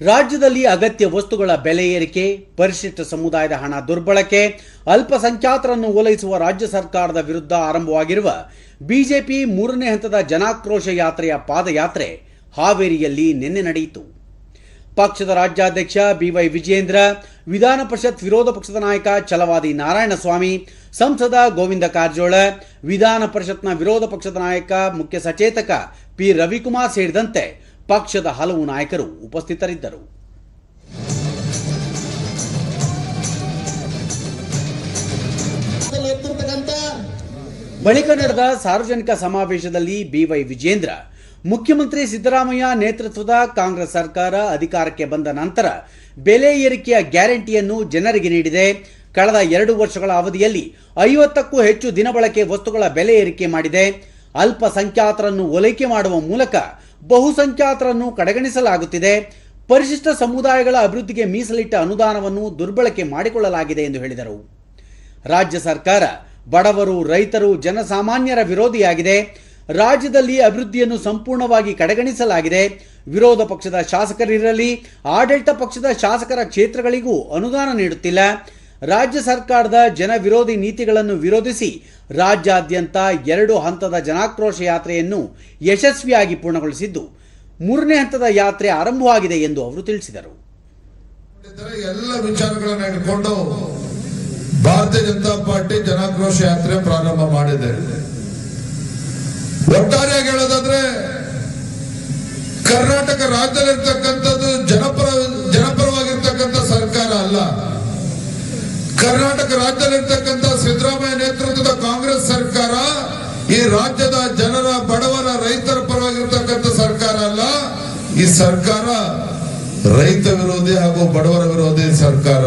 ರಾಜ್ಯದಲ್ಲಿ ಅಗತ್ಯ ವಸ್ತುಗಳ ಬೆಲೆ ಏರಿಕೆ, ಪರಿಶಿಷ್ಟ ಸಮುದಾಯದ ಹಣ ದುರ್ಬಳಕೆ, ಅಲ್ಪಸಂಖ್ಯಾತರನ್ನು ಓಲೈಸುವ ರಾಜ್ಯ ಸರ್ಕಾರದ ವಿರುದ್ಧ ಆರಂಭವಾಗಿರುವ ಬಿಜೆಪಿ ಮೂರನೇ ಹಂತದ ಜನಾಕ್ರೋಶ ಯಾತ್ರೆಯ ಪಾದಯಾತ್ರೆ ಹಾವೇರಿಯಲ್ಲಿ ನಿನ್ನೆ ನಡೆಯಿತು. ಪಕ್ಷದ ರಾಜ್ಯಾಧ್ಯಕ್ಷ ಬಿವೈ ವಿಜೇಂದ್ರ ವಿಧಾನ ಪರಿಷತ್ ವಿರೋಧ ಪಕ್ಷದ ನಾಯಕ ಚಲವಾದಿ ನಾರಾಯಣಸ್ವಾಮಿ, ಸಂಸದ ಗೋವಿಂದ ಕಾರಜೋಳ, ವಿಧಾನ ಪರಿಷತ್ನ ವಿರೋಧ ಪಕ್ಷದ ನಾಯಕ ಮುಖ್ಯ ಸಚೇತಕ ಪಿ ರವಿಕುಮಾರ್ ಸೇರಿದಂತೆ ಪಕ್ಷದ ಹಲವು ನಾಯಕರು ಉಪಸ್ಥಿತರಿದ್ದರು. ಬಳಿಕ ನಡೆದ ಸಾರ್ವಜನಿಕ ಸಮಾವೇಶದಲ್ಲಿ ಬಿವೈ ವಿಜೇಂದ್ರ, ಮುಖ್ಯಮಂತ್ರಿ ಸಿದ್ದರಾಮಯ್ಯ ನೇತೃತ್ವದ ಕಾಂಗ್ರೆಸ್ ಸರ್ಕಾರ ಅಧಿಕಾರಕ್ಕೆ ಬಂದ ನಂತರ ಬೆಲೆ ಏರಿಕೆಯ ಗ್ಯಾರಂಟಿಯನ್ನು ಜನರಿಗೆ ನೀಡಿದೆ. ಕಳೆದ ಎರಡು ವರ್ಷಗಳ ಅವಧಿಯಲ್ಲಿ ಐವತ್ತಕ್ಕೂ ಹೆಚ್ಚು ದಿನಬಳಕೆ ವಸ್ತುಗಳ ಬೆಲೆ ಏರಿಕೆ ಮಾಡಿದೆ. ಅಲ್ಪಸಂಖ್ಯಾತರನ್ನು ಓಲೈಕೆ ಮಾಡುವ ಮೂಲಕ ಬಹುಸಂಖ್ಯಾತರನ್ನು ಕಡೆಗಣಿಸಲಾಗುತ್ತಿದೆ. ಪರಿಶಿಷ್ಟ ಸಮುದಾಯಗಳ ಅಭಿವೃದ್ಧಿಗೆ ಮೀಸಲಿಟ್ಟ ಅನುದಾನವನ್ನು ದುರ್ಬಳಕೆ ಮಾಡಿಕೊಳ್ಳಲಾಗಿದೆ ಎಂದು ಹೇಳಿದರು. ರಾಜ್ಯ ಸರ್ಕಾರ, ಬಡವರು, ರೈತರು, ಜನಸಾಮಾನ್ಯರ ವಿರೋಧಿಯಾಗಿದೆ. ರಾಜ್ಯದಲ್ಲಿ ಅಭಿವೃದ್ಧಿಯನ್ನು ಸಂಪೂರ್ಣವಾಗಿ ಕಡೆಗಣಿಸಲಾಗಿದೆ. ವಿರೋಧ ಪಕ್ಷದ ಶಾಸಕರಿರಲಿ, ಆಡಳಿತ ಪಕ್ಷದ ಶಾಸಕರ ಕ್ಷೇತ್ರಗಳಿಗೂ ಅನುದಾನ ನೀಡುತ್ತಿಲ್ಲ. ರಾಜ್ಯ ಸರ್ಕಾರದ ಜನ ವಿರೋಧಿ ನೀತಿಗಳನ್ನು ವಿರೋಧಿಸಿ ರಾಜ್ಯಾದ್ಯಂತ ಎರಡು ಹಂತದ ಜನಾಕ್ರೋಶ ಯಾತ್ರೆಯನ್ನು ಯಶಸ್ವಿಯಾಗಿ ಪೂರ್ಣಗೊಳಿಸಿದ್ದು, ಮೂರನೇ ಹಂತದ ಯಾತ್ರೆ ಆರಂಭವಾಗಿದೆ ಎಂದು ಅವರು ತಿಳಿಸಿದರು. ಎಲ್ಲ ವಿಚಾರಗಳನ್ನು ಇಟ್ಕೊಂಡು ಭಾರತೀಯ ಜನತಾ ಪಾರ್ಟಿ ಜನಾಕ್ರೋಶ ಯಾತ್ರೆ ಪ್ರಾರಂಭ ಮಾಡಿದೆ. ಒಟ್ಟಾರೆಯಾಗಿ ಹೇಳೋದಾದ್ರೆ ಕರ್ನಾಟಕ ರಾಜ್ಯದಲ್ಲಿರ್ತಕ್ಕಂಥ ಸಿದ್ದರಾಮಯ್ಯ ನೇತೃತ್ವದ ಕಾಂಗ್ರೆಸ್ ಸರ್ಕಾರ ಈ ರಾಜ್ಯದ ಜನರ, ಬಡವರ, ರೈತರ ಪರವಾಗಿರ್ತಕ್ಕಂಥ ಸರ್ಕಾರ ಅಲ್ಲ. ಈ ಸರ್ಕಾರ ರೈತ ವಿರೋಧಿ ಹಾಗೂ ಬಡವರ ವಿರೋಧಿ ಸರ್ಕಾರ.